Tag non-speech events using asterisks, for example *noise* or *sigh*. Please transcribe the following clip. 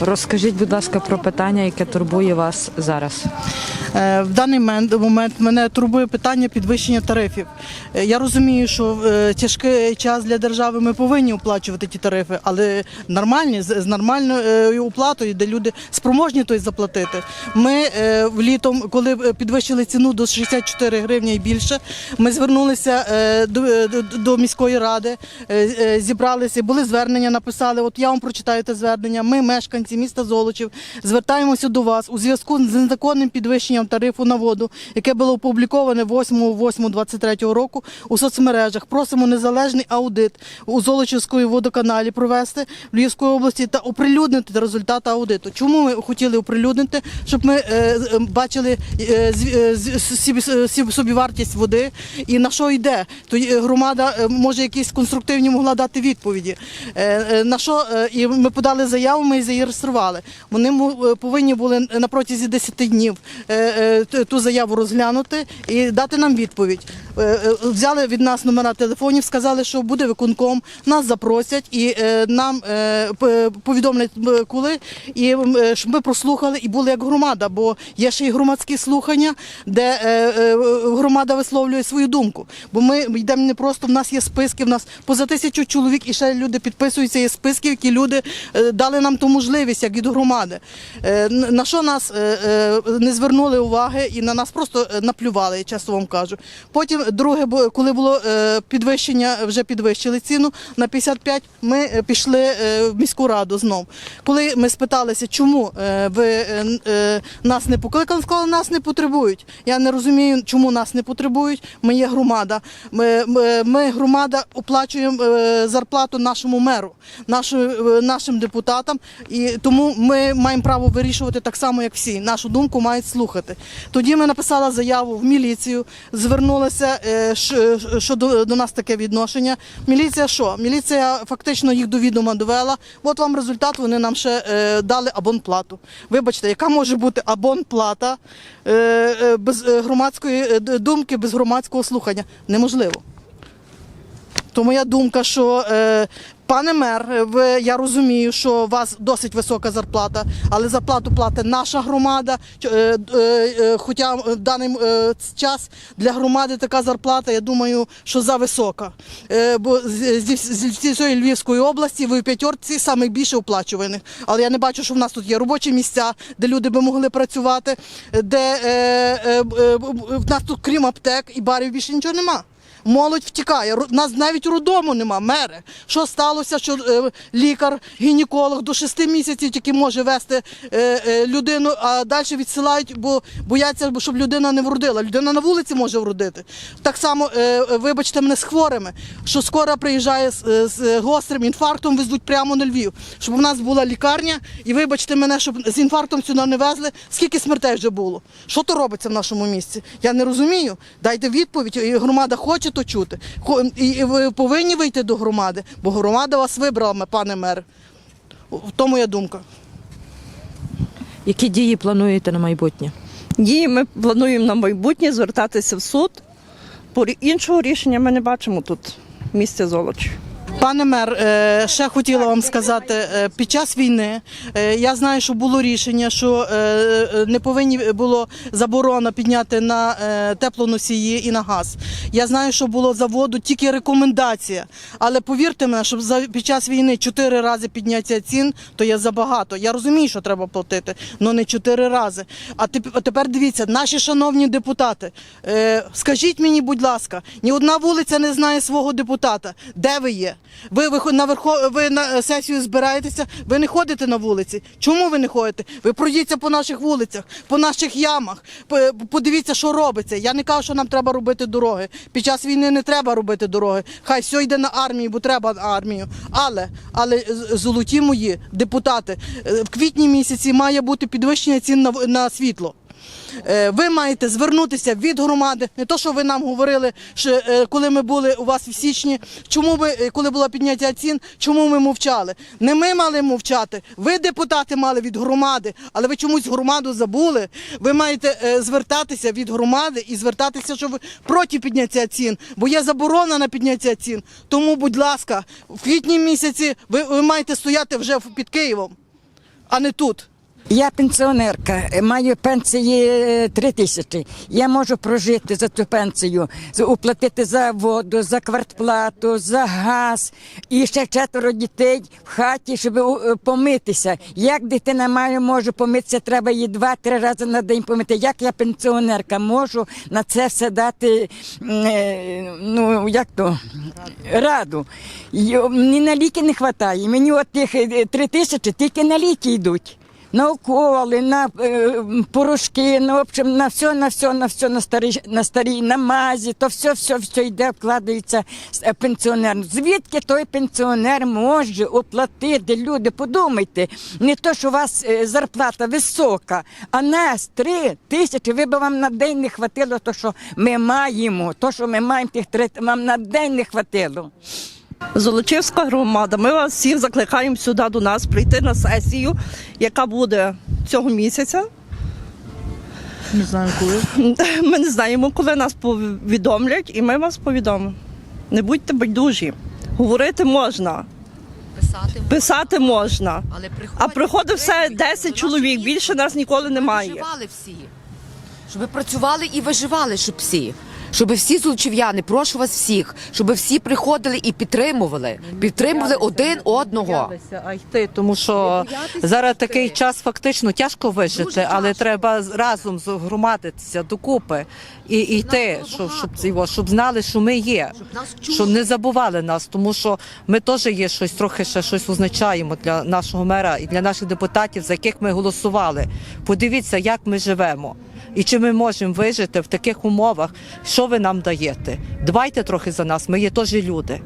Розкажіть, будь ласка, про питання, яке турбує вас зараз. Е, В даний момент мене турбує питання підвищення тарифів. Е, Я розумію, що е, тяжкий час для держави ми повинні оплачувати ті тарифи, але нормальні з нормальною оплатою, де люди спроможні той заплатити. Ми влітом, коли підвищили ціну до 64 гривні і більше, ми звернулися до, міської ради, зібралися, були звернення, написали. От я вам прочитаю те звернення. Ми, мешканці міста Золочів, звертаємося до вас у зв'язку з незаконним підвищенням тарифу на воду, яке було опубліковане 8.8.23 року у соцмережах. Просимо незалежний аудит у Золочівської водоканалі провести в Львівської області та оприлюднити результати аудиту. Чому ми хотіли оприлюднити? Щоб ми бачили собівартість води і на що йде. То е, громада е, може якісь конструктивні могла дати відповіді. Е, На що і ми подали заяву, ми її зареєстрували. Вони повинні були на протязі 10 днів ту заяву розглянути і дати нам відповідь. Е, е, Взяли від нас номера телефонів, сказали, що буде виконком, нас запросять і е, нам повідомлять коли, і ми прослухали і були як громада, бо є ще й громадські слухання, де громада висловлює свою думку. Бо ми йдемо не просто, в нас є списки, в нас поза тисячу чоловік і ще люди підписуються, є списки, які люди дали нам ту можливість, як від громади. На що нас не звернули уваги і на нас просто наплювали, я чесно вам кажу. Потім, друге, коли було е, підвищення, вже підвищили ціну на 55, ми е, пішли е, в міську раду знов. Коли ми спиталися, чому ви нас не покликали, сказали, нас не потребують. Я не розумію, чому нас не потребують. Ми є громада. Ми, ми, громада оплачуємо зарплату нашому меру, нашим депутатам, і тому ми маємо право вирішувати так само, як всі. Нашу думку мають слухати. Тоді ми написали заяву в міліцію, звернулися, е, що, до, до нас таке відношення. Міліція що? Міліція фактично їх до відома довела. От вам результат, вони нам ще е, дали абонплату. Вибачте, яка може бути абонплата е, е, без е, громадської думки, без громадського слухання? Неможливо. То моя думка, що е, пане мер, ви, я розумію, що у вас досить висока зарплата, але зарплату платить наша громада. Е, е, е, хоча в даний час для громади така зарплата, я думаю, що за висока. Е, бо з- зі Львівської області ви в п'ятерці найбільше оплачуваних. Але я не бачу, що в нас тут є робочі місця, де люди би могли працювати, де в нас тут крім аптек і барів більше нічого нема. Молодь втікає. Нас навіть роддому нема, мери. Що сталося, що е, лікар, гінеколог до шести місяців тільки може вести е, е, людину, а далі відсилають, бо бояться, бо щоб людина не вродила. Людина на вулиці може вродити. Так само, вибачте мене, з хворими, що скоро приїжджає з гострим інфарктом, везуть прямо на Львів. Щоб у нас була лікарня, і вибачте мене, щоб з інфарктом сюди не везли. Скільки смертей вже було? Що то робиться в нашому місці? Я не розумію. Дайте відповідь. І громада хоче то чути. І ви повинні вийти до громади, бо громада вас вибрала, пане мер. В тому я думка. Які дії плануєте на майбутнє? Дії ми плануємо на майбутнє звертатися в суд. Іншого рішення ми не бачимо тут в золочі. Золоч. Пане мер, е, ще хотіла вам сказати, е, під час війни е, я знаю, що було рішення, що не повинні було заборона підняти на теплоносії і на газ. Я знаю, що було заводу тільки рекомендація. Але повірте мене, щоб під час війни чотири рази підняття цін, то є забагато. Я розумію, що треба платити, але не чотири рази. А теп- тепер дивіться, наші шановні депутати, скажіть мені, будь ласка, ні одна вулиця не знає свого депутата. Де ви є? Ви, на верхо, ви на сесію збираєтеся, ви не ходите на вулиці. Чому ви не ходите? Ви пройдіться по наших вулицях, по наших ямах. Подивіться, що робиться. Я не кажу, що нам треба робити дороги. Під час війни не треба робити дороги. Хай все йде на армію, бо треба на армію. Але, але золоті мої депутати, е, в квітні місяці має бути підвищення цін на, на світло. Е, Ви маєте звернутися від громади, не то, що ви нам говорили, що е, коли ми були у вас в січні, чому ви, е, коли було підняття цін, чому ми мовчали? Не ми мали мовчати, ви депутати мали від громади, але ви чомусь громаду забули. Ви маєте звертатися від громади і звертатися, що ви проти підняття цін, бо є заборона на підняття цін. Тому, будь ласка, в квітні місяці ви, ви маєте стояти вже під Києвом. а не тут. Я пенсіонерка, маю пенсії 3 тисячі. Я можу прожити за цю пенсію, уплатити за воду, за квартплату, за газ і ще четверо дітей в хаті, щоб е, помитися. Як дитина має, може помитися, треба її два-три рази на день помити. Як я пенсіонерка можу на це все дати, е, ну як то раду. Мені на ліки не вистачає. Мені от тих е, три тисячі тільки на ліки йдуть. На уколи, на е, порошки, на общем, на все, на все, на все, на старі, на старі, на мазі, то все, все, все йде, вкладається е, пенсіонер. Звідки той пенсіонер може оплатити? Люди, подумайте, не то, що у вас е, зарплата висока, а нас три тисячі, ви б вам на день не хватило, то що ми маємо, то, що ми маємо тих три, вам на день не хватило. Золочівська громада. Ми вас всіх закликаємо сюди до нас прийти на сесію, яка буде цього місяця. Не знаю коли. *laughs* Ми не знаємо, коли нас повідомлять, і ми вас повідомимо. Не будьте байдужі. Говорити можна, Писати, писати можна. але приходять, А приходить все виявляють, 10 чоловік, більше нас ніколи немає. Виживали всі. Щоб працювали і виживали, щоб всі. Щоб всі злочів'яни, прошу вас всіх, щоб всі приходили і підтримували. Підтримували один одного. А йти, тому що зараз такий час фактично тяжко вижити, але треба з- разом згромадитися докупи і, йти, щоб, щоб, цього, щоб знали, що ми є. Щоб не забували нас, тому що ми теж є щось трохи ще щось означаємо для нашого мера і для наших депутатів, за яких ми голосували. Подивіться, як ми живемо. І чи ми можемо вижити в таких умовах, що ви нам даєте? Дбайте трохи за нас, ми є теж люди.